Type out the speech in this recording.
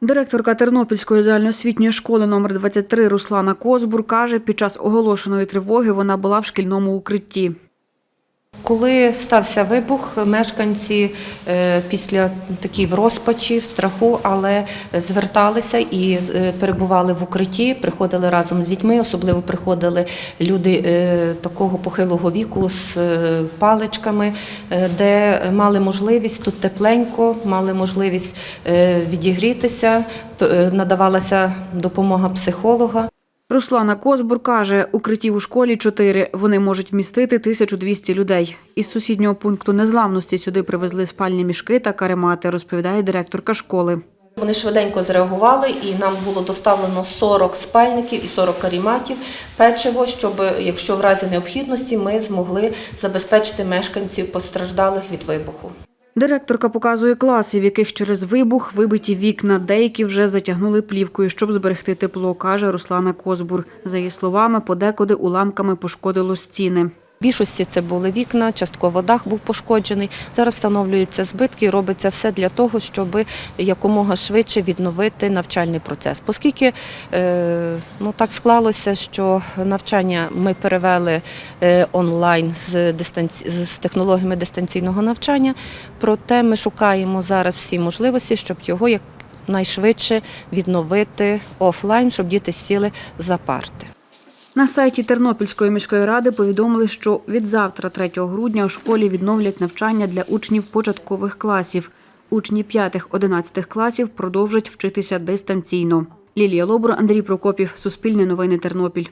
Директорка Тернопільської загальноосвітньої школи номер 23 Руслана Козбур каже, під час оголошеної тривоги вона була в шкільному укритті. Коли стався вибух, мешканці е, після такій в розпачі, в страху, але зверталися і е, перебували в укритті, приходили разом з дітьми, особливо приходили люди е, такого похилого віку з паличками, де мали можливість тут тепленько, мали можливість відігрітися, надавалася допомога психолога. Руслана Козбур каже, укриттів у школі чотири. Вони можуть вмістити 1200 людей. Із сусіднього пункту незламності сюди привезли спальні мішки та каремати, розповідає директорка школи. Вони швиденько зреагували, і нам було доставлено 40 спальників і 40 каріматів печиво, щоб, якщо в разі необхідності, ми змогли забезпечити мешканців постраждалих від вибуху. Директорка показує класи, в яких через вибух вибиті вікна. Деякі вже затягнули плівкою, щоб зберегти тепло, каже Руслана Козбур. За її словами, подекуди уламками пошкодило стіни. Більшості це були вікна, частково дах був пошкоджений. Зараз встановлюються збитки, і робиться все для того, щоб якомога швидше відновити навчальний процес. Оскільки е, ну, так склалося, що навчання ми перевели е, онлайн з, дистанці... з технологіями дистанційного навчання, проте ми шукаємо зараз всі можливості, щоб його якнайшвидше відновити офлайн, щоб діти сіли за парти. На сайті Тернопільської міської ради повідомили, що від завтра, 3 грудня, у школі відновлять навчання для учнів початкових класів. Учні 5-11 класів продовжать вчитися дистанційно. Лілія Лобур, Андрій Прокопів, Суспільне новини Тернопіль.